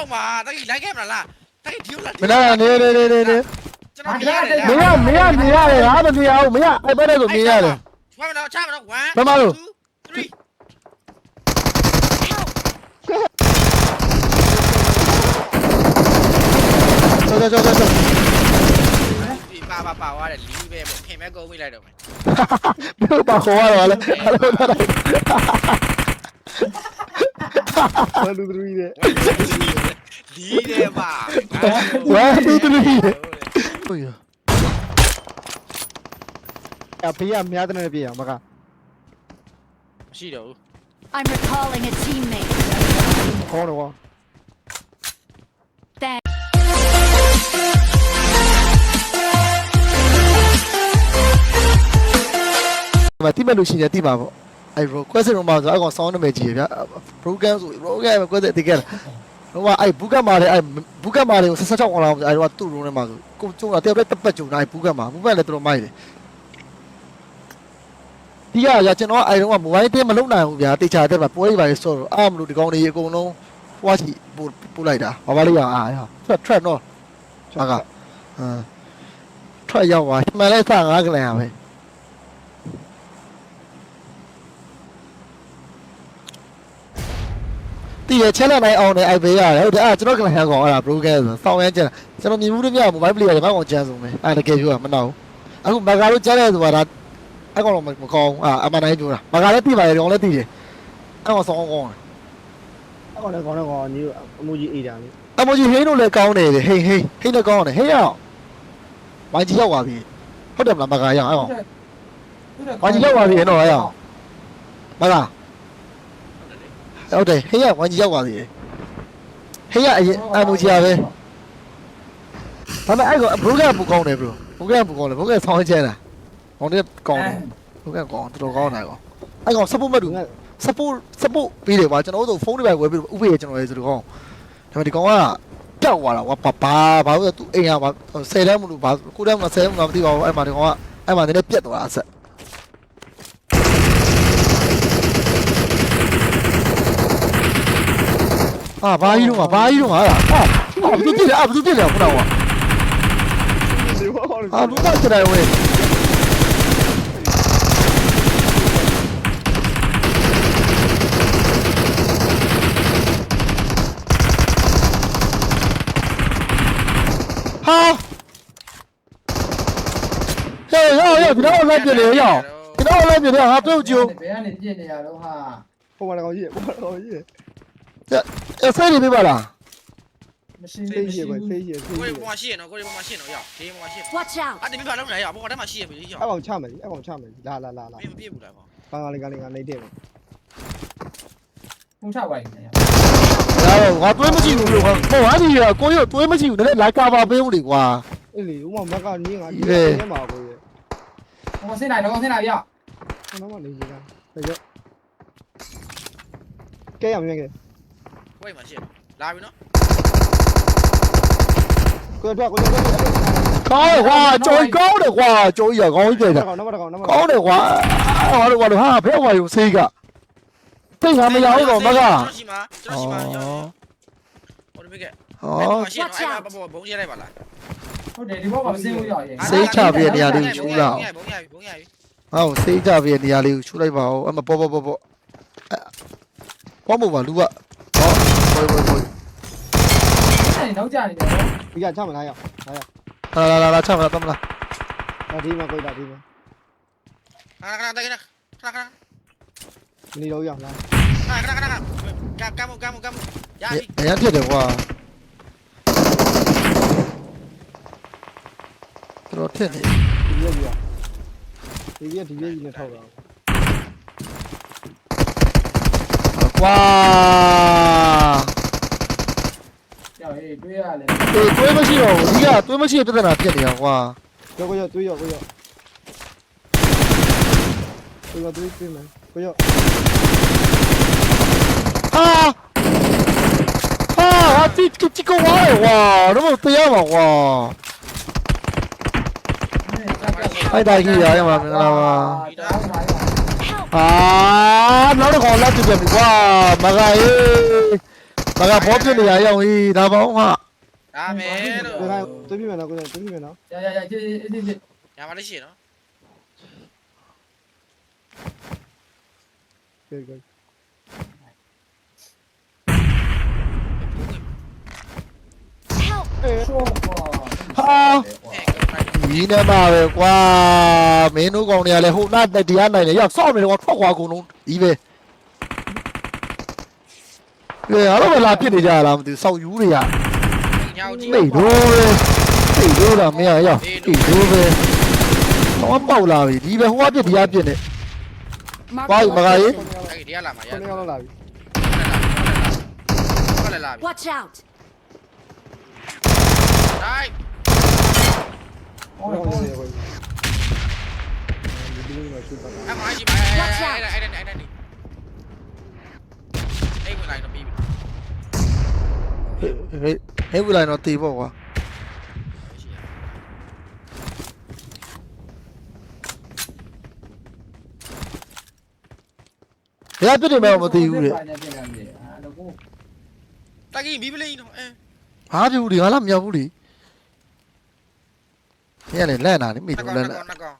အောက်မှာတကယ်လိုက်ခဲ့မလားတကယ်ဒီလိုလားမင်းကနေနေနေနေနေကျွန်တော်မြင်ရတယ်မင်းကမင်းကမြင်ရတယ်ဟာမမြင်ရဘူးမင်းကအဲ့ဘက်နဲ့ဆိုမြင်ရတယ်ချွမ်းမတော့ချမတော့1ဘယ်မှာလို့3ကြောက်ကြောက်ကြောက်ကြောက်ဒီပါပါပါသွားတယ်လီးပဲပေါ့ခင်မဲကုန်မိလိုက်တော့မယ်ဘယ်ပါခေါ်ရတော့လဲအဲ့လိုတော့ ဘယ်လူသူကြီးတဲ့လီးတယ်ပါဝါတူတူလေးဟုတ်ရအဖေကများတဲ့ပြေအောင်မကမရှိတော့ဘူး I'm recalling a teammate. ခေါင်းတော့ Thank ဒီမှာတိမဲ့လို့ရှိရင်တိပါပေါ့ အဲ့ request တော့မှာဆိုအကောင် sound နာမည်ကြီးရဗျ program ဆို program request တိကဲတော့အဲ့ဘူးကမာတယ်အဲ့ဘူးကမာတယ်ကိုဆက်ဆက်ချောက်အောင်လာအဲ့တော့သူ့ room ထဲမှာဆိုကိုကျုံတာတယောက်တည်းတပတ်ကျုံတာအဲ့ဘူးကမာဘူးကလည်းတော်တော်မိုက်တယ်ဒီကရကျွန်တော်အဲ့တော့ mobile တင်းမလုံနိုင်ဘူးဗျာတေချာတဲ့မှာပွဲတွေပါလေဆော့တော့အားမလို့ဒီကောင်တွေအကုန်လုံးဟွာချီပို့ပို့လိုက်တာဘာပါလိရအားရ trap trap တော့ဟာကဟမ် trap ရောက်သွားမှန်လဲစငါးကလန်ရပဲ တည်ရချက်လက်နိုင်အောင်နဲ့အိုက်ဘေးရတယ်ဟုတ်တယ်အဲ့ကျွန်တော်ကလည်းဟန်ကောင်အဲ့ဒါ broken ဆိုစောင်းရမ်းကျန်ကျွန်တော်မြင်မှုတွေပြ mobile player တွေဘာကောင်ကျန်ဆုံးပဲအဲ့တကယ်ပြောမနာဘူးအခုမဂါတို့ကျန်တဲ့ဆိုတာဒါအဲ့ကောင်တော့မကောင်းအာအမနိုင်ပြောတာမဂါလည်းတည်ပါတယ်ကောင်လည်းတည်တယ်အဲ့ကောင်စောင်းကောင်းတယ်အကောင်လည်းခေါင်းတော့ခေါင်းညီအမူကြီးအေးတာလေအမိုကြီးဟိန်းတို့လည်းကောင်းတယ်ဟိန်းဟိန်းဟိန်းလည်းကောင်းတယ်ဟိန်းရအောင်ဝိုင်းကြီးရောက်ပါပြီဟုတ်တယ်မလားမဂါရအောင်အဲ့ကောင်ဝိုင်းကြီးရောက်ပါပြီနော်အဲ့ကောင်မဂါ ဟုတ်တယ်ဟိန်းရဝိုင်းကြီးရောက်ပါပြီဟိန်းရအရင်အမိုကြီးရပဲဒါပေမဲ့အဲ့ကဘရိုကပူကောင်းတယ်ဘရိုဘရိုကပူကောင်းတယ်ဘရိုကဆောင်းချဲတာဟောင်းတဲ့ကောင်းတယ်ဘရိုကကောင်းတော်တော်ကောင်းတယ်ကောအဲ့ကောင် support မဲ့တူ support support ပေးတယ်ကွာကျွန်တော်တို့ဖုန်းတွေပဲဝယ်ပြီးဥပ္ပေကျွန်တော်လေဆိုတော့ကောင်းဒါပေမဲ့ဒီကောင်ကပျောက်သွားတာကွာဘာဘာဘာလို့သူအိမ်ကဘာ10တန်းမလို့ဘာ9တန်းမ10တန်းမမသိပါဘူးအဲ့မှာဒီကောင်ကအဲ့မှာနည်းနည်းပြက်သွားတာအဆက် 啊八一六嘛八一六嘛啊啊不是对里啊不是对里不导我。啊撸半起来喂。好。要要要给他往外边流要。给他往外边流啊不起。别让你进来啊撸啊不来我去不过来我去 အဲ့ဆေးတွေပြပါလားမရှိသေးရေပဲသေးရေသေးကိုရေရေပေါ်မှာရှိရနော်ကိုရေပေါ်မှာရှိရနော်ရဒီပေါ်မှာရှိရ Watch out! အဲ့ဒီမိဘလုံးလိုက်ရပေါ်ကတည်းကရှိရပြီရအဲ့ကောင်ချမယ်အဲ့ကောင်ချမယ်လာလာလာလာမင်းမပြည့်ဘူးလားကောင်ကားလေးကားလေးကနေတယ်ပဲဖုံးချပါရင်လည်းဒါတော့ငါတွေးမကြည့်ဘူးလို့ဟောဟာဒီကကိုရောတွေးမကြည့်ဘူးနည်းနည်းလိုက်ကာပါပေးဦးလေကွာအဲ့လေဥမာမက်ကနင်းငါဒီထဲမှာကိုရေဟိုဆင်းလိုက်တော့ဆင်းလိုက်ရကျွန်တော်မနေကြတာဒါကြောင့်ကဲရမြင်ကဲ ဝိတ်မှာရှင်းလာပြီနော်ကိုတော့ကိုတော့ကောင်းတယ်ကွာကြိုကောင်းတယ်ကွာကြိုရကောင်းကြတယ်ကောင်းတယ်ကွာဟောလို့ကွာဟာဖဲကွာယူစေးကသိငါမရဘူးတော့မကကျွန်တော်ရှိမှာကျွန်တော်ရှိမှာရောဟောဒီကဲဟောရှင်းပါဘောဘုံရဲလိုက်ပါလားဟုတ်တယ်ဒီဘောမှာမစင်းဘူးရရင်စေးချပြတဲ့နေရာလေးကိုချူးလာအောင်ဘုံရပြီဘုံရပြီဟုတ်စေးချပြတဲ့နေရာလေးကိုချူးလိုက်ပါဦးအမပေါ်ပေါ်ပေါ်ပေါ်ပေါ်မပါလူက 보이 보이 보이 시간이 나오지 않냐? 야 잠깐만 나야 나야 လာလာလာလာချမလားတမလား나 리마 거의 나 리마 Kena kena kena kena kena 니 로야 나 kena kena kena kena kamu kamu kamu အ jadi အရန်ဖြစ်တယ်ကွာတော်တော်ထက်နေ 뒤에 뒤야 뒤에 뒤에 뒤에 타고 가 ကွာ တွေးရလဲအေးတွေးမရှိတော့ဘူးဒီကတွေးမရှိတဲ့ပြဿနာဖြစ်နေတာကွာကိုကိုရတွေးရကိုရကိုရတွေးတွေးမယ်ကိုရဟာဟာဟာတိတိတိကွာဝါတော့တရားမှာကွာဟိုက်တိုင်းကြီးရရမှာမင်္ဂလာပါဟာနောက်တစ်ခေါက်လက်ကြည့်ပြန်ပြီကွာမကရေး 哎，ဘာကဘောပြစ်နေရအောင်ဟေးဒါပေါင်းဟာဒါမယ်လို့ဒီကတွေးပြမယ်နော်ကိုယ်တွေးပြမယ်နော်ရရရချစ်ချစ်ချစ်ညာမလေးရှိနော်ကဲကဲ Help! ရှော့ကွာဟာဒီနေမှာပဲကွာမင်းတို့ကောင်တွေကလည်းဟိုနာတက်တရားနိုင်တယ်ရောက်စောင့်နေတော့ထွက်ခွာကုန်လုံးဒီပဲ ကဲအားလုံးပဲလာပြစ်နေကြလားမသိဘူးစောက်ယူတွေကညာဦးကြီးမိတ်တို့ပဲမိတ်တို့တော့မရရောက်မိတ်တို့ပဲတော့ပေါက်လာပြီဒီပဲဟိုကပြစ်တရားပြစ်နေ Mark ပါ the မကကြီး location. အဲ့ဒီရလာမှာရခုနကလောက်လာပြီဟုတ်လားလာပြီ Watch out! တိုင်းဟောဟုတ်ဟောတယ်ကိုယ်ဒီလိုမျိုးရှုပ်တာအမိုင်းကြီးပါအဲ့အဲ့အဲ့အဲ့အဲ့အဲ့ဒီအဲ့ဝင်လိုက်တော့ပြီးပြီ ဟေးဟေးဟဲ့ဝလိုက်တော့တေပေါ့ကွာဘယ်ပြစ်နေမှမသိဘူးလေအာတော့ကိုတကီဘီဘလိန်တော့အဲဘာပြဘူးဒီငါလာမမြောက်ဘူးလေညနေလက်နာနေမိနတူကောင်လက်နလက်ကောင်နကော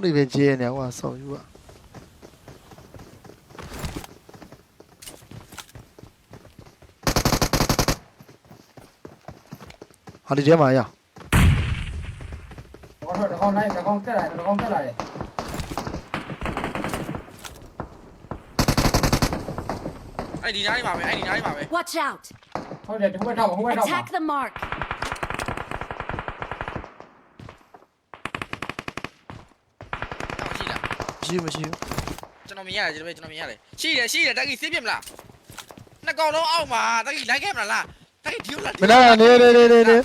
င်ဘုံတွေပဲကျဲနေကွာဆောင်းယူอ่ะဟာဒီထဲမှာရတော့တော့ကောင်းလိုက်ကောင်းတက်လာကောင်းတက်လာတယ်အဲ့ဒီနားလေးပါပဲအဲ့ဒီနားလေးပါပဲ Watch out! ဟုတ်တယ်ဒီဘက်ထောက်ဟိုဘက်ထောက် Attack the mark! တော့ရှိလား မရှိဘူးမရှိဘူးကျွန်တော်မြင်ရတယ်ကျွန်တော်ကျွန်တော်မြင်ရတယ်ရှိတယ်ရှိတယ်တကီစစ်ပြစ်မလားနှစ်ကောင်လုံးအောက်မှာတကီလိုက်ခဲ့မလားလားတကီဒီလိုလားမနာနေနေနေနေနေ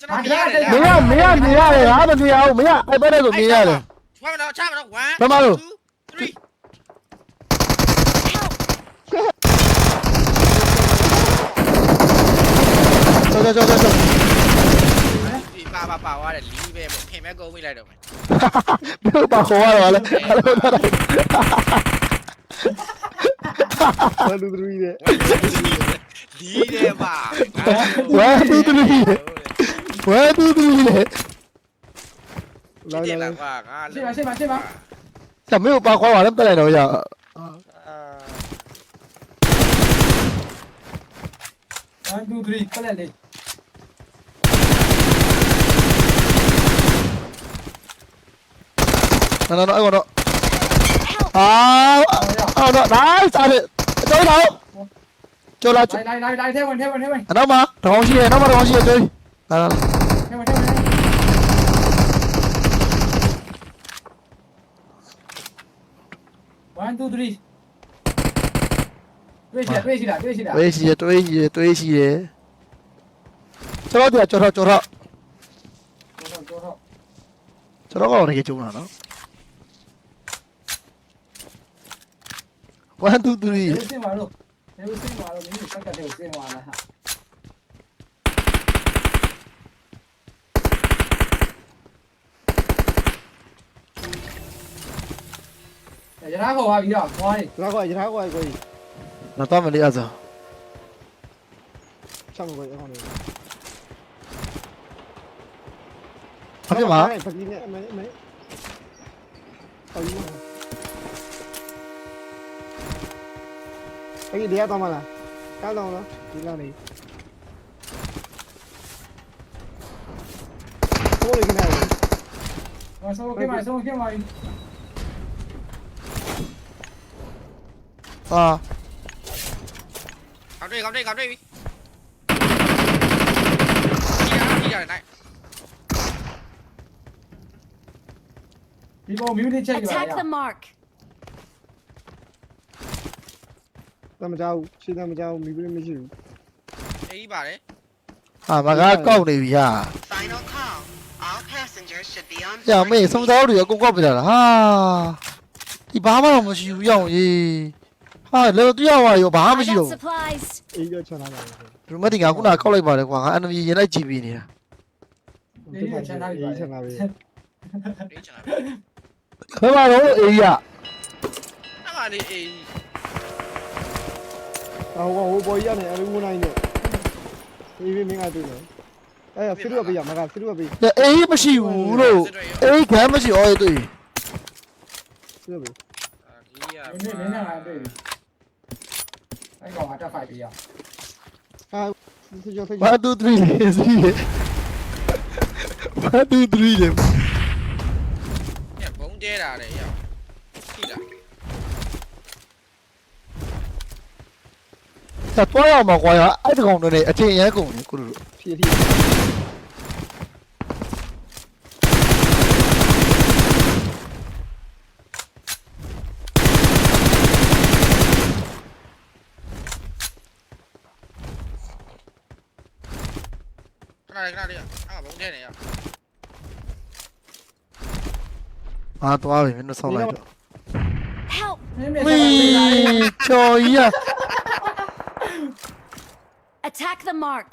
ကျွန်တော်မြင်ရတယ်မရမရမြင်ရတယ်ဟာမမြင်အောင်မရအဲ့ဘက်နဲ့ဆိုမြင်ရတယ်ချမတော့ချမတော့1ဘယ်မှာလို့3ကြောက်ကြောက်ကြောက်ကြောက်ဒီ ပါပါပါသွားတယ်လီးပဲပေါ့ခင်မဲကုန်မိလိုက်တော့မယ်ဘယ်ပါခေါ်ရတော့လဲအဲ့လိုတော့ဆန်တူတူကြီးတဲ့လီးတယ်ပါဝဲတူတူလေးဝဲတူတူလေးလာဒီလာလာလာကွာငါရှင်းပါရှင်းပါရှင်းပါဆမေကိုပါခေါ်ပါလည်းတက်လိုက်တော့ရ1 2 3ခလက်လေး နော်နော်အဲ့ကတော့အာအော်တော့ဒါစားတယ်ကျော်တော့ကျော်လာလိုက်လိုက်လိုက်လိုက်ထဲဝင်ထဲဝင်ထဲဝင်အနောက်မှာတောင်းရှိရနောက်မှာတောင်းရှိရကျော်လာထဲဝင်ထဲဝင်1 2 3တွေ့ရှိတွေ့ရှိလားတွေ့ရှိလားတွေးရှိရတွေးရှိရတွေးရှိရကျော်တော့ကျော်တော့ကျော်တော့တော့တော့ကျော်တော့ကတော့တကယ်ကျုံတာနော် 1 2 3ဒီစင်ပါလို့ဒီစင်ပါလို့မင်းစက်ကတဲ့စင်ပါလားဟာရထားခေါ်ပါပြီးတော့ခွားနေလာကွာရထားကွာကိုကြီးနော်တော့မလေးအဲ့ဆိုချောင်းကိုအောင်နေအပြစ်မှာဖကင်းနဲ့အမေအမေအော် 여기 내야 더 많아. 깔다오나? 일라네. 서울에 그냥. 와, 서울 게임 아니, 서울 게임 아니. À, Cắm đây, cắm đây, cắm đây. Đi ra, đi ra này. Đi vô, miếu đi chơi kìa. Attack the. À? တမကြောက်ရှင်းတမကြောက်မိပြီးမရှိဘူးအေးပါတယ်ဟာမကားကောက်နေပြီဟာ Final call. All passengers should be on ကြောင်မေးစုံသားတွေအကုန်ကောက်ပြလာတာဟာဘာမှတော့မရှိဘူးရောက်ရေးဟာလေတယောက်ရောဘာမှ I မရှိ got တော့ supplies. အေးကြောချလာတယ်ဘူးဒရမတ်တင်ကခုနခောက်လိုက်ပါတယ်ကွာငါ enemy ရင်လိုက်ကြည့်ပြီးနေတာအေးချလာပြီအေးချလာပြီအေးချင်တာဘယ်မှာတော့အေးရအမလေးအေးအော် ဟိုဟိုဘော်ကြီးကနေအလူမနိုင်နဲ့အေးမင်းကတွေ့တယ်အဲ့ဖီရူကပေးရမကဖီရူကပေးအေးမရှိဘူးလို့အေးခမ်းမရှိအော်တွေ့ဖီရူပေးဒီရမင်းမင်းနဲ့ငါတွေ့ပြီအဲ့ကောင်ကတက်ဖိုက်ပြရဟာဖီရူဖီရူ1 2 3လေးစီး1 2 3လေးညဘုံတဲတာလေရရှိလား ဆက်သွားရမှာကွာအဲ့တကောင်တွေနဲ့အချိန်ရမ်းကုန်တယ်ကိုလိုဖီဖီခဏလေးခဏလေးအမဘုံတဲနေရအာသွားပြီမင်းတို့ဆောက်လိုက်တော့ Help! မင်းမင်းဝီချော်ကြီးရ Attack the mark.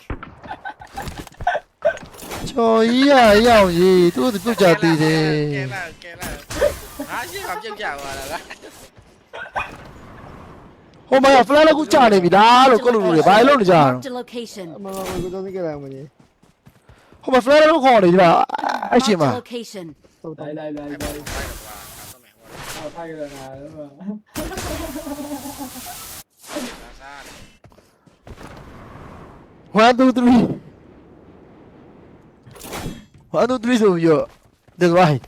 ချော်ကြီးရရောက်ရေးသူတို့ပြုတ်ကြသေးတယ်ကဲလာကဲလာငါရှိကပြုတ်ကြသွားတာလားဟိုမှာဖလားလည်းကူကြာနေပြီလားလို့ကိုလိုလိုတွေဘာလို့ One, two, three. One, two, three, so you're the right.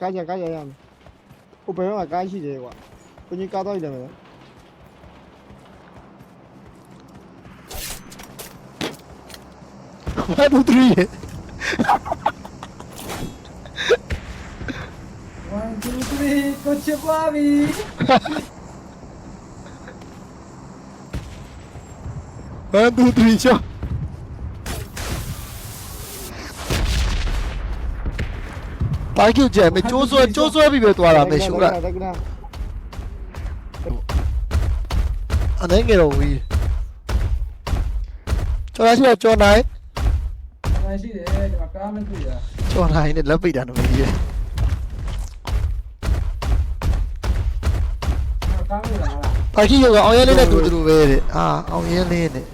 까지야, 까지야, 야. 오빠형아, 까시지, 이거. 본인 까다, 이러면. One, two, three. 2 3ရဲ့1 2 3ကိုချစ်ပါပြီ1 2 3ချောပါကျူကြမယ်ကျိုးဆွဲကျိုးဆွဲပြီးပဲသွားတာမယ်ရှုံးလိုက်တက်ကနာအနေ လာလားပါကျူရောအောင်ရဲလေးနဲ့တူတူပဲတဲ့အာအောင်ရဲလေးနဲ့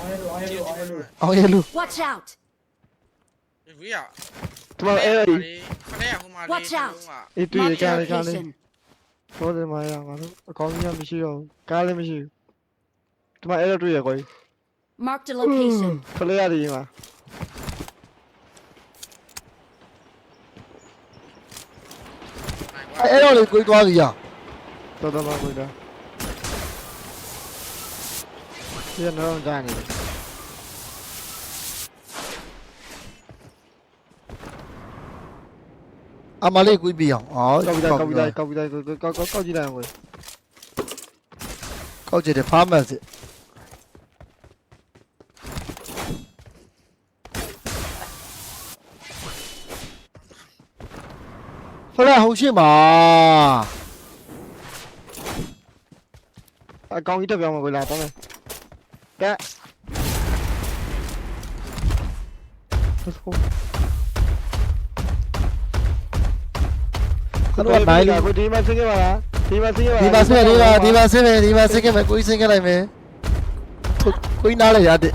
အော်ရလို့အော်ရလို့အော်ရလို့အောင်ရဲလူ Watch out! ဝီရဒီမှာအဲ့ဒီခဏရဟိုမှာ Watch out. အေးတွေ့ရ Marked ကား a လေးကားလေး location. ဘောတယ်မရငါတို့အကောင်းကြီးမရှိတော့ကားလည်းမရှိဘူးဒီမှာအဲ့တော့တွေ့ရကွာ Marked a location. ခလေးရတယ်မှာအဲ့တော့လေကိုယ်သွားပြီရတော်တော်မှကိုတာဒီကတော့ကြာနေတယ်အမလေးကိုယ်ပြအောင် အော်ကောက်ပြီးကောက်ပြီးကောက်ပြီးကောက်ကောက်ကောက်ကြည့်လိုက်အောင်ကိုကောက်ကြည့်တယ်ဖားမတ်စစ်ဖ အကောင်းကြီးတက်ပြောင်းမှာကိုလာတော့မယ်ကဲ Let's go ကတော့နိုင်လို့ကိုဒီမှာဆင်းခဲ့ပါလားဒီမှာဆင်းခဲ့ပါဒီမှာဆင်းဒီမှာဒီမှာဆင်းမယ်ဒီမှာဆင်းခဲ့မယ်ကိုကြီးဆင်းခဲ့လိုက်မယ်ကိုကြီးနားလေရတဲ့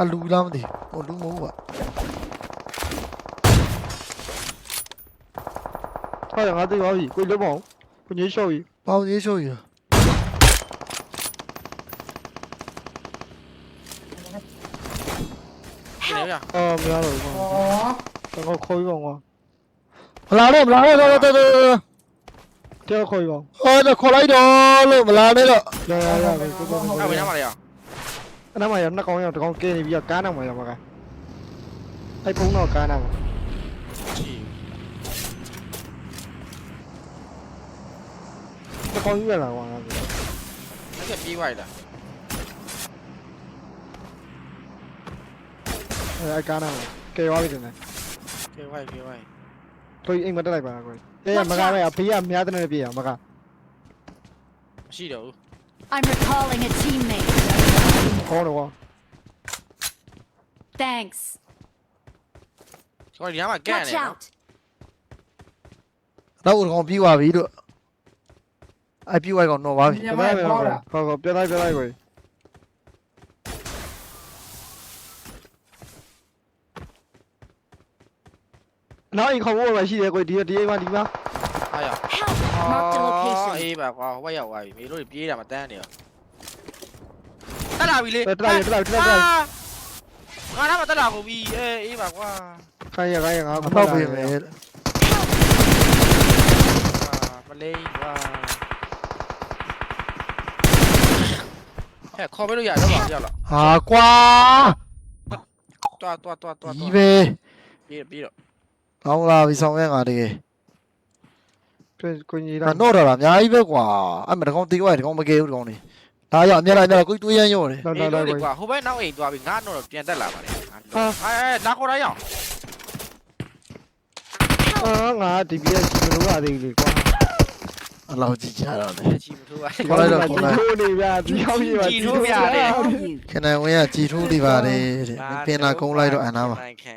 အလူလားမသိဟိုလူမဟုတ်ပါဟုတ်ရငါသိပါပြီကိုလုံးမအောင်ကိုညှိရှော့ပြီပေါင်းရေးချိုးရနေရအော်မရတော့ဘူးအော်ကွာတော့ခေါ်ပြီးပါကွာမလာနဲ့မလာနဲ့တော့တော့တော့တဲခေါ်ပြီးပါဟောတော့ခေါ်လိုက်တော့လို့မလာနဲ့တော့ရရရကိုကိုကိုအဲ့ဘယ်ညမှာလဲရအဲ့နားမှာရနှစ်ကောင်ရတကောင်ကဲနေပြီးကားနောက်မှာရမှာက nó mày nó con con kia thì bây giờ cá nào mày làm mà thấy phú nó cá nào nó con như là hoàng nó sẽ đi quay là ai cá nào kêu ai cái này? Kêu ai kêu ai? Tôi em vẫn đây bà rồi. Đây mà cái này à? Pia mía tên này pia à? mà cái gì đâu? I'm recalling a teammate. ခေါင်းတော့ Thanks. ကျွန်တော်ဒီနားမှာကန့် Watch နေနော် out. နောက်ဦးကောင်ပြီးသွားပြီတို့အပြည့်ဝိုက်ကောင်တော့ပါပြီညပြမလိုက်ပေါ်လာခေါ်ခေါ်ပြလိုက်ပြလိုက်ကိုနောက်အိမ်ခေါ်ဖို့ပဲရှိတယ်ကိုဒီဒီအိမ်မှာဒီမှာအားရ Help. Marked a အော် location. အေးပါကွာဟိုဘက်ရောက်သွားပြီမေတို့ပြေးတာမတန်းနေရော တက်လာပြီလေတက်လာပြီတက်လာပြီတက်လာပြီငါတော့မတက်လာဘူးပြီအေးအေးပါကွာခိုင်းရခိုင်းရငါအဖောက်ပေးမယ်မလေးကွာဟဲ့ခေါ်ပေးလို့ရတော့ပါရောက်လာဟာကွာတွားတွားတွားတွားဒီပဲပြေးပြေးတော့ကောင်းလာပြီဆောင်ရဲငါတကယ်ကိုကြီးဒါလာတော့တော့အများကြီးပဲကွာအဲ့မတကောင်တေးသွားတယ်တကောင်မကဲဘူးတကောင်နေ ဒါရောက်အများလိုက်တော့ကိုတွေးရမ်းရော့တယ်လာအေးလာလို့ကိုကွာဟိုဘက်နောက်အိမ်တွားပြီးငါတော့ပြန်တက်လာပါတယ်ဟာအဲလာခေါ်ရအောင်အာငါဒီပြည့်ချီလို့ရသေးလေကွာအလောက်ကြည့်ကြတော့လေချီမထိုးပါခေါ်လိုက်တော့ခေါ်လိုက်ထိုးနေဗျာဒီဟောင်းကြီးပါ All you. ခဏဝင်းကကြည်ထိုးနေပါတယ်တဲ့ပင်လာကုန်းလိုက်တော့အနာမှာနိုင်ခံ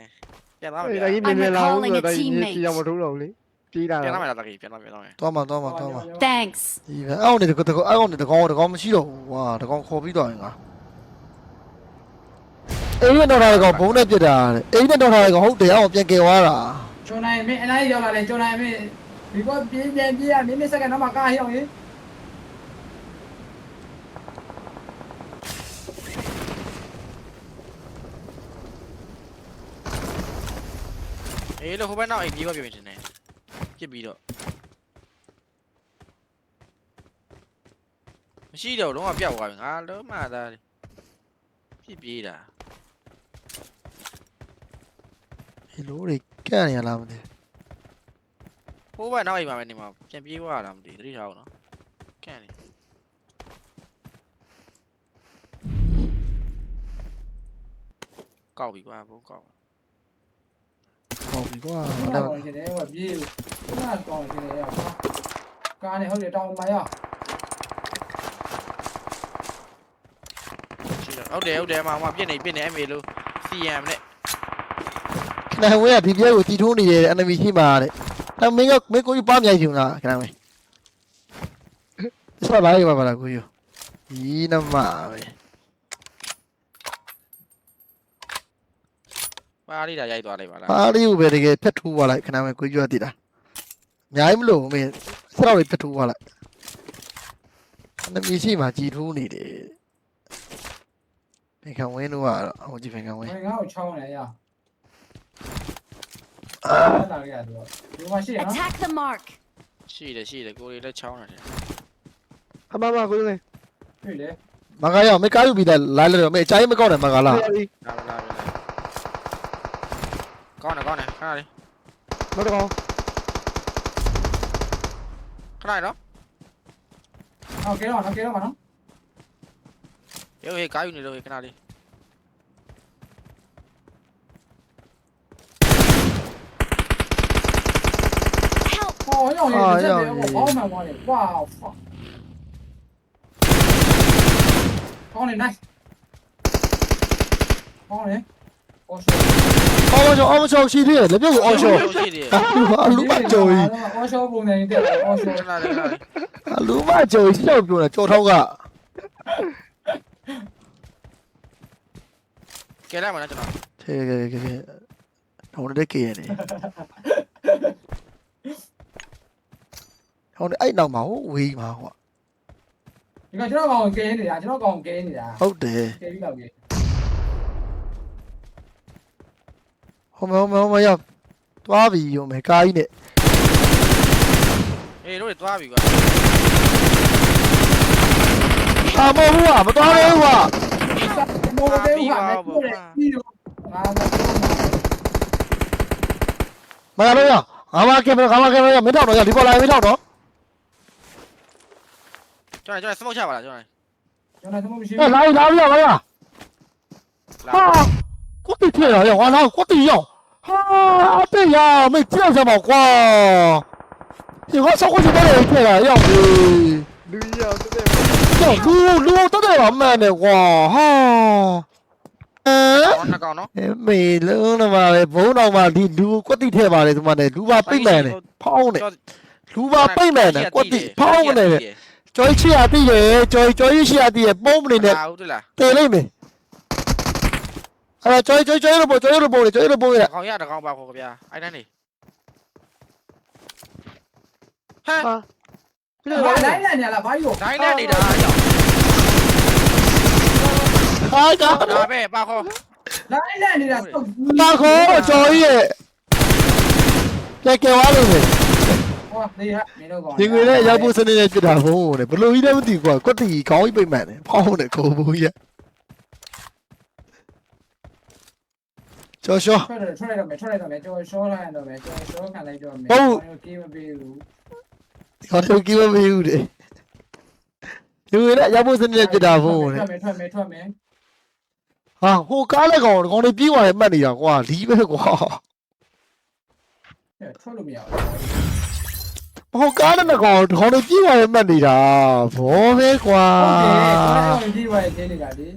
ပြန်သွားမယ်အဲ့ပြန်ဒါကြီးမြင်မြင်လာဦးဆိုတော့ဒီကြီးရောက်မထိုးတော့ဘူးလေ ပြေးလာသွားတော့မယ်လာတကီပြန်သွားပြန်သွားမယ်သွားမှာသွားမှာသွားမှာ Thanks. ဒီပဲအောက်နေတကောတကောအောက်နေတကောင်တကောင်မရှိတော့ဘူးကွာတကောင်ခေါ်ပြီးတော့ရင်ငါအိမ်နဲ့တော့ထားတဲ့ကောင်ဘုံနဲ့ပြစ်တာတဲ့အိမ်နဲ့တော့ထားတဲ့ကောင်ဟုတ်တယ်အောင်ပြန်ကယ်သွားတာကျွန်းနိုင်မင်းအလိုက်ရောက်လာတယ်ကျွန်းနိုင်မင်းဒီကောပြေးပြန်ပြေးရမင်းမစကန်တော့မှကားရောက်ရင်အေးလို့ဟိုဘက်နောက်အိမ်ပြေးပါပြင်နေတယ် ပြစ်ပြီးတော့မရှိတော့လုံးဝပြောက်သွားပြီငါလုံးမသားပြစ်ပြေးတာဒီလိုတွေကန့်နေရလားမသိဟိုဘက်နောက်အိမ်မှာပဲနေမှာပြန်ပြေးသွားတာမသိသတိထားအောင်နော်ကန့်နေကောက်ပြီကွာဘုံကောက် ဟုတ်ပြီကွာဘာအဲ့လို့ရှင်တယ်ဟိုပြေးခုနကောင်းရှင်တယ်ရောက်ကားနဲ့ဟုတ်တယ်တောင်းမရရှိတော့ဟုတ်တယ်ဟုတ်တယ်မမပြစ်နေပြစ်နေအမေလို့ CM နဲ့ခဏဝင်းကဒီပြဲကိုတီထိုးနေတယ် enemy ရှိမှာတဲ့အဲ့မင်းကမင်းကိုကြီးပါမြိုက်ချင်လားခဏဝင်းဆက်လာရပါပါလားကိုကြီးဒီနမပဲ ပါလေးတာရိုက်သွားလိုက်ပါလားပါလေးကိုပဲတကယ်ဖက်ထိုးသွားလိုက်ခဏဝင်းကိုကြီးကတည်တာအများကြီးမလို့မင်းဆက်တော့ဖက်ထိုးသွားလိုက် enemy ရှိမှာကြည်ထိုးနေတယ်ဖင်ခံဝင်းတို့ကတော့ဟိုကြည့်ဖင်ခံဝင်းငါ့ကိုချောင်းနေရအာလာရတော့ဒီမှာရှိရနော် Attack the mark. ရှိတယ်ရှိတယ်ကိုရီလည်းချောင်းနေတယ်အမမကိုကြီးတွေ့လေမကရောက်မကားယူပြီးသားလာလို့တော့မအချိုင်းမကောက်တယ်မကလားလာလာလာ ကောင်းတယ်ကောင်းတယ်ခဏလေးမတော်ခဏလေးနော်ဟုတ်ကဲတော့ဟုတ်ကဲတော့မနော်ရုပ်ဟေးကားယူနေလို့ခဏလေး Help. ဟောရောက်နေတယ်ဘောင်းမှန်သွားတယ်ဝါးကောင်းနေ nice ကောင်းနေအော်ရှောအော်ချောအော်ချောရှိသေးတယ်လက်ပြုတ်ကို အော်ချောရှိတယ်အလူမကြော်ကြီးအော်ရှောပုံနေတယ်အော်ရှောခဏလေးခဏလေးအလူမကြော်ကြီးရှောက်ပြောတာကြော်ထောက်ကကဲလိုက်မလားကျွန်တော် thế cái cái cái hông nó đấy kia này hông ấy nào máu vì mà họ ဒီကကျွန်တော်ကောင်ကဲနေတာကျွန်တော်ကောင်ကဲနေတာ hông để ကဲပြီးတော့ကဲ ဟိုမဟိုမဟိုမရောက်သွားပြီရုံပဲကားကြီးနဲ့အေးတို့တွေသွားပြီကွာအာမဟုတ်ဘူးကမသွားသေးဘူးကမိုးသေးဘူးကမပြည့်ပြီးတော့အာမမရတော့ရငါမကင်မရာငါမကင်မရာမင်းတော့တော့ရဒီပေါ်လာရင်မင်းတော့တော့ကျွန်တော်ကျွန်တော်စမောက်ချပါလားကျွန်တော်ကျွန်တော်သမုတ်မရှိဘူးဟဲ့လာပြီလာပြီလာပြီဟာ 我的天啊，要完了，我的要，啊，对呀，没见什么瓜，你看上过去多少天了，要不， လူကြီးရောက်တက်တက် 要撸撸都得要慢的瓜，哈，嗯。 ကောင်းနှစ်ကောင်နော် အဲမေလုံးတော့ပါပဲဘုံတော်မှာဒီလူကွက်တိထဲပါလေဒီမှာနဲ့လူပါပိတ်မယ်နဲ့ဖောင်းနေလူပါပိတ်မယ်နဲ့ကွက်တိဖောင်းနေတယ်ကျော်ချီရတိတယ်ကျော်ကျော်ရှိရတိရပုံးမနေနဲ့ လာဦးတွေ့လား တေလိုက်မယ် အဲ့ကျော်ကျော်ကျော်ရပေါ်ကျော်ရပေါ်ကျော်ရပေါ်ရကောင်ရတကောင်ပါခေါ်ကြဗျာအဲ့တန်းနေဟမ်ပြည့်ဘာလာတိုင်းလန်နေလားဘာကြီးကိုဒိုင်းနဲ့နေတာရောက်ဟာကာဒါပဲပါခေါ်တိုင်းလန်နေတာတော့တာခေါ်ကျော်ရဲ့ကဲကဲဝါလို့မယ်ဟောနေဟာနေတော့ကောင်းဒီငွေနဲ့ရောက်ဖို့စနေနဲ့ပြတာဘုံနဲ့ဘလို့ကြီးလည်းမသိကွာကွက်တိခေါင်းကြီးပိတ်မယ်နဲ့ဖောင်းနေကိုဘူးရ ကျော်ရှော ထွက်တယ်ထွက်လိုက်တော့မယ်ထွက်လိုက်တော့မယ်ကျော်ရှောထားရတော့မယ်ကျော်ရှောခံလိုက်တော့မယ်ကေးမပေးဘူးဟောတော့ကြည့်မမေးဘူးတဲ့ဒီငွေနဲ့ရောက်ဖို့စနေနဲ့ပြတာဘုံနဲ့ထွက်မယ်ထွက်မယ်ထွက်မယ်ဟာဟိုကားလက်ကောင်ကောင်တွေပြေးသွားတယ်မှတ်နေတာကွာလီးပဲကွာထွက်လို့မရဘူးဟိုကားလက်ကောင်ကောင်တွေပြေးသွားတယ်မှတ်နေတာဘောပဲကွာဟုတ်တယ်ကျွန်တော်ဒီဝိုင်းကျင်းနေတာဒီ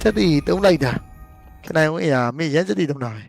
ချက်တီတုံးလိုက်တာ ခဏဝင်ရမင်းရမ်းချက်တီတုံးတာပဲ